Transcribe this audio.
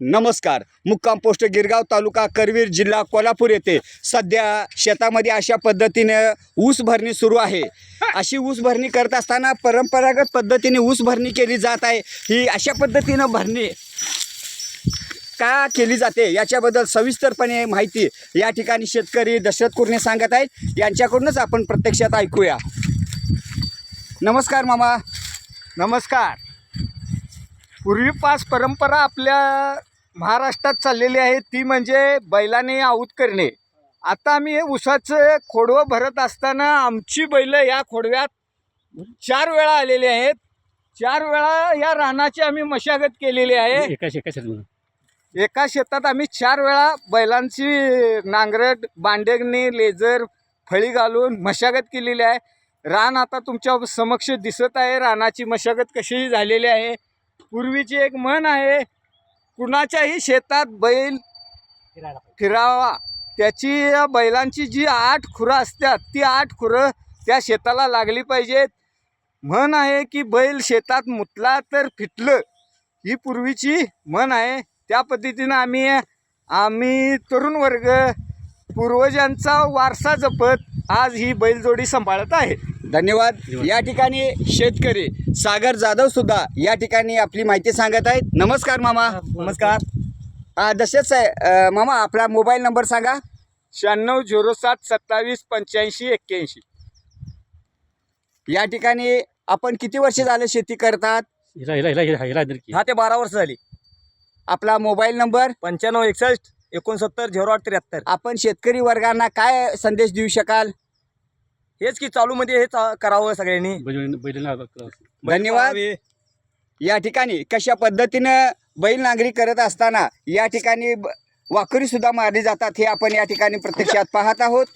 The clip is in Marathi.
नमस्कार. मुक्काम पोस्ट गिरगाव तालुका करवीर जिल्हा कोल्हापूर येथे सध्या शेतामध्ये अशा पद्धतीनं ऊस भरणी सुरू आहे. अशी ऊस भरणी करत असताना परंपरागत पद्धतीने ऊस भरणी केली जात आहे. ही अशा पद्धतीनं भरणी का केली जाते याच्याबद्दल सविस्तरपणे माहिती या ठिकाणी शेतकरी दशरथ कुर्णे सांगत आहेत. यांच्याकडूनच आपण प्रत्यक्षात ऐकूया. नमस्कार मामा. नमस्कार. पूर्वीपास परंपरा आपल्या महाराष्ट्रात चाललेली आहे ती म्हणजे बैलाने आऊत करणे. आता आम्ही हे ऊसाचं खोडवं भरत असताना आमची बैल या खोडव्यात चार वेळा आलेली आहेत. चार वेळा या रानाची आम्ही मशागत केलेली आहे. एका एका शेतात एका शेतात आम्ही चार वेळा बैलांची नांगरट बांडेगणी लेझर फळी घालून मशागत केलेली आहे. रान आता तुमच्या समक्ष दिसत आहे. रानाची मशागत कशी झालेली आहे. पूर्वीची एक म्हण आहे कुणाच्याही शेतात बैल फिरावा. त्याची बैलांची जी आठ खुरं असतात ती आठ खुरं त्या शेताला लागली पाहिजेत. म्हण आहे की बैल शेतात मुतला तर फिटलं. ही पूर्वीची म्हण आहे. त्या पद्धतीनं आम्ही आम्ही तरुण वर्ग पूर्वजांचा वारसा जपत आज ही बैलजोडी सांभाळत आहे. धन्यवाद. या ठिकाणी शेतकरी सागर जाधव सुद्धा या ठिकाणी आपली माहिती सांगत आहेत. नमस्कार मामा. नमस्कार. दशरथ साहेब मामा आपला मोबाईल नंबर सांगा. शहाण्णव झिरो सात सत्तावीस पंच्याऐंशी एक्क्याऐंशी. या ठिकाणी आपण किती वर्ष झाले शेती करतात? हिला हिला हिला हिला हिला दर की दहा ते बारा वर्ष झाली. आपला मोबाईल नंबर? पंच्याण्णव एकसष्ट एकोणसत्तर झिरो आठ त्र्याहत्तर. आपण शेतकरी वर्गांना काय संदेश देऊ शकाल? हेच की चालूमध्ये हे चा- करावं सगळ्यांनी. बैल धन्यवाद. या ठिकाणी कशा पद्धतीनं बैल नांगरी करत असताना या ठिकाणी ब- वाकरी सुद्धा मारली जातात हे आपण या ठिकाणी प्रत्यक्षात पाहत आहोत.